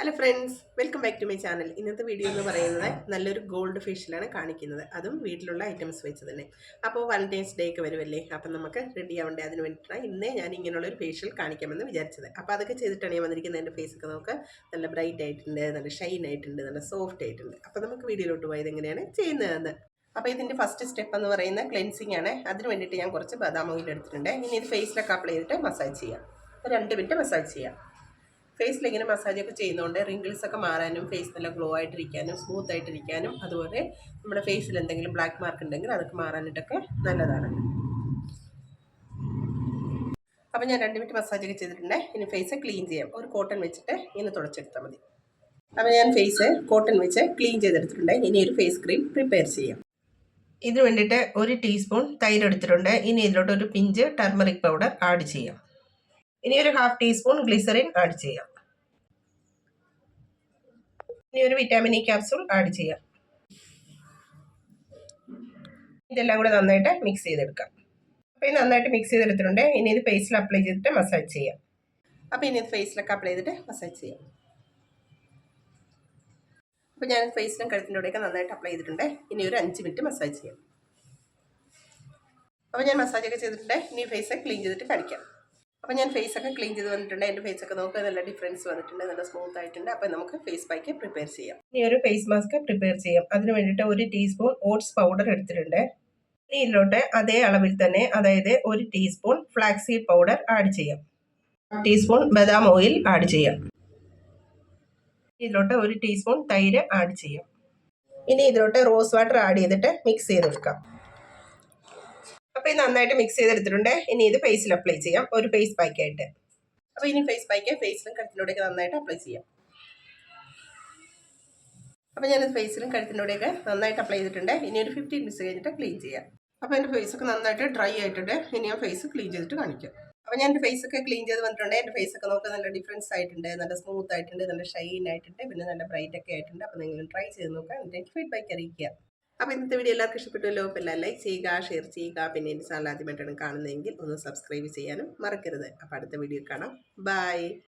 Hello friends welcome back to my channel ഇന്നത്തെ video എന്ന് പറയുന്നത് നല്ലൊരു ഗോൾഡ് ഫേഷ്യലാണ് കാണിക്കുന്നത്. അതും വീട്ടിലുള്ള ഐറ്റംസ് വെച്ച് തന്നെ. അപ്പോൾ വാലന്റൈൻസ് ഡേ ഒക്കെ വരുമല്ലേ? അപ്പം നമുക്ക് റെഡി ആവേണ്ടേ? അതിന് വേണ്ടിയിട്ടാണ് ഇന്നേ ഞാൻ ഇങ്ങനെയുള്ളൊരു ഫേഷ്യൽ കാണിക്കാമെന്ന് വിചാരിച്ചത്. അപ്പോൾ അതൊക്കെ ചെയ്തിട്ടാണ് ഞാൻ വന്നിരിക്കുന്നത്. എന്റെ ഫേസൊക്കെ നമുക്ക് നല്ല ബ്രൈറ്റ് ആയിട്ടുണ്ട് നല്ല ഷൈൻ ആയിട്ടുണ്ട് നല്ല സോഫ്റ്റ് ആയിട്ടുണ്ട്. അപ്പോൾ നമുക്ക് വീഡിയോയിലോട്ട് പോയത് എങ്ങനെയാണ്? ചെയ്യുന്നതെന്ന്. അപ്പോൾ ഇതിന്റെ ഫസ്റ്റ് സ്റ്റെപ്പ് എന്ന് പറയുന്നത് ക്ലെൻസിങ് ആണ്. അതിന് വേണ്ടിയിട്ട് ഞാൻ കുറച്ച് ബദാം ഓയിൽ എടുത്തിട്ടുണ്ട് ഇനി ഇത് ഫേസിലൊക്കെ അപ്ലൈ ചെയ്തിട്ട് മസാജ് ചെയ്യാം. രണ്ട് മിനിറ്റ് മസാജ് ചെയ്യാം. ഫേസിൽ ഇങ്ങനെ മസാജ് ഒക്കെ ചെയ്യുന്നതുകൊണ്ട് റിങ്കിൾസ് ഒക്കെ മാറാനും ഫേസ് നല്ല ഗ്ലോ ആയിട്ടിരിക്കാനും സ്മൂത്ത് ആയിട്ടിരിക്കാനും അതുപോലെ നമ്മുടെ ഫേസിൽ എന്തെങ്കിലും ബ്ലാക്ക് മാർക്ക് ഉണ്ടെങ്കിൽ അതൊക്കെ മാറാനായിട്ടൊക്കെ നല്ലതാണ്. അപ്പോൾ ഞാൻ രണ്ട് മിനിറ്റ് മസാജ് ഒക്കെ ചെയ്തിട്ടുണ്ട്. ഇനി ഫേസ് ക്ലീൻ ചെയ്യാം. ഒരു കോട്ടൺ വെച്ചിട്ട് ഇങ്ങനെ തുടച്ചെടുത്താൽ മതി. അപ്പോൾ ഞാൻ ഫേസ് കോട്ടൺ വെച്ച് ക്ലീൻ ചെയ്തെടുത്തിട്ടുണ്ട്. ഇനി ഒരു ഫേസ് ക്രീം പ്രിപ്പയർ ചെയ്യാം. ഇതിനു വേണ്ടിയിട്ട് ഒരു ടീസ്പൂൺ തൈര് എടുത്തിട്ടുണ്ട്. ഇനി ഇതിലോട്ട് ഒരു പിഞ്ച് ടർമറിക് പൗഡർ ആഡ് ചെയ്യാം. ഇനി ഒരു ഹാഫ് ടീസ്പൂൺ ഗ്ലിസറിൻ ആഡ് ചെയ്യാം. ഇനി ഒരു വിറ്റാമിൻ ഇ ക്യാപ്സൂൾ ആഡ് ചെയ്യാം. ഇതെല്ലാം കൂടെ നന്നായിട്ട് മിക്സ് ചെയ്തെടുക്കാം. അപ്പോൾ ഇത് നന്നായിട്ട് മിക്സ് ചെയ്തെടുത്തിട്ടുണ്ട്. ഇനി ഇത് ഫേസിൽ അപ്ലൈ ചെയ്തിട്ട് മസാജ് ചെയ്യാം. അപ്പോൾ ഇനി ഇത് ഫേസിലൊക്കെ അപ്ലൈ ചെയ്തിട്ട് മസാജ് ചെയ്യാം. അപ്പോൾ ഞാൻ ഫേസിലും കഴുത്തിന്റെ കൂടെയൊക്കെ നന്നായിട്ട് അപ്ലൈ ചെയ്തിട്ടുണ്ട്. ഇനി ഒരു അഞ്ച് മിനിറ്റ് മസാജ് ചെയ്യാം. അപ്പോൾ ഞാൻ മസാജൊക്കെ ചെയ്തിട്ടുണ്ട്. ഇനി ഫേസ് ക്ലീൻ ചെയ്തിട്ട് കാണിക്കാം. അപ്പോൾ ഞാൻ ഫേസ് ഒക്കെ ക്ലീൻ ചെയ്ത് വന്നിട്ടുണ്ട്. എന്റെ ഫേസ് ഒക്കെ നോക്കുക നല്ല ഡിഫറൻസ് വന്നിട്ടുണ്ട് നല്ല സ്മൂത്ത് ആയിട്ടുണ്ട്. അപ്പോൾ നമുക്ക് ഫേസ് പാക്ക് പ്രിപ്പയർ ചെയ്യാം. ഇനി ഒരു ഫേസ് മാസ്ക് പ്രിപ്പയർ ചെയ്യാം. അതിന് വേണ്ടിയിട്ട് ഒരു ടീസ്പൂൺ ഓട്സ് പൗഡർ എടുത്തിട്ടുണ്ട്. ഇനി ഇതിലോട്ട് അതേ അളവിൽ തന്നെ അതായത് ഒരു ടീസ്പൂൺ ഫ്ലാക്സ് പൗഡർ ആഡ് ചെയ്യാം. ടീസ്പൂൺ ബദാം ഓയിൽ ആഡ് ചെയ്യാം. ഇതിലോട്ട് ഒരു ടീസ്പൂൺ തൈര് ആഡ് ചെയ്യാം. ഇനി ഇതിലോട്ട് റോസ് വാട്ടർ ആഡ് ചെയ്തിട്ട് മിക്സ് ചെയ്തെടുക്കാം. അപ്പോൾ ഇത് നന്നായിട്ട് മിക്സ് ചെയ്തെടുത്തിട്ടുണ്ട്. ഇനി ഇത് ഫേസിൽ അപ്ലൈ ചെയ്യാം. ഒരു ഫേസ് പാക്കായിട്ട് അപ്പോൾ ഇനി ഫേസ് പാക്ക് ഫേസിലും കഴുത്തിലൂടെയൊക്കെ നന്നായിട്ട് അപ്ലൈ ചെയ്യാം. അപ്പോൾ ഞാൻ ഫേസിലും കഴുത്തിലൂടെയൊക്കെ നന്നായിട്ട് അപ്ലൈ ചെയ്തിട്ടുണ്ട്. ഇനി ഒരു ഫിഫ്റ്റീൻ മിനിറ്റ്സ് കഴിഞ്ഞിട്ട് ക്ലീൻ ചെയ്യാം. അപ്പോൾ എന്റെ ഫേസൊക്കെ നന്നായിട്ട് ഡ്രൈ ആയിട്ടുണ്ട്. ഇനി ഞാൻ ഫേസ് ക്ലീൻ ചെയ്തിട്ട് കാണിക്കാം. അപ്പോൾ ഞാൻ എന്റെ ഫേസൊക്കെ ക്ലീൻ ചെയ്ത് വന്നിട്ടുണ്ട്. എന്റെ ഫേസൊക്കെ നോക്കാൻ നല്ല ഡിഫറൻസ് ആയിട്ടുണ്ട്. നല്ല സ്മൂത്ത് ആയിട്ടുണ്ട്. നല്ല ഷൈൻ ആയിട്ടുണ്ട്. പിന്നെ നല്ല ബ്രൈറ്റ് ഒക്കെ ആയിട്ടുണ്ട്. അപ്പോൾ നിങ്ങൾ ട്രൈ ചെയ്ത് നോക്കുക എന്നിട്ട് ഫീഡ്ബാക്ക് അറിയിക്കുക. അപ്പോൾ ഇന്നത്തെ വീഡിയോ എല്ലാവർക്കും ഇഷ്ടപ്പെട്ടുമല്ലോ അപ്പോൾ എല്ലാം ലൈക്ക് ചെയ്യുക ഷെയർ ചെയ്യുക. പിന്നെ എന്റെ ചാനൽ ആദ്യമായിട്ടാണ് കാണുന്നതെങ്കിൽ ഒന്ന് സബ്സ്ക്രൈബ് ചെയ്യാനും മറക്കരുത്. അപ്പോൾ അടുത്ത വീഡിയോ കാണാം. ബൈ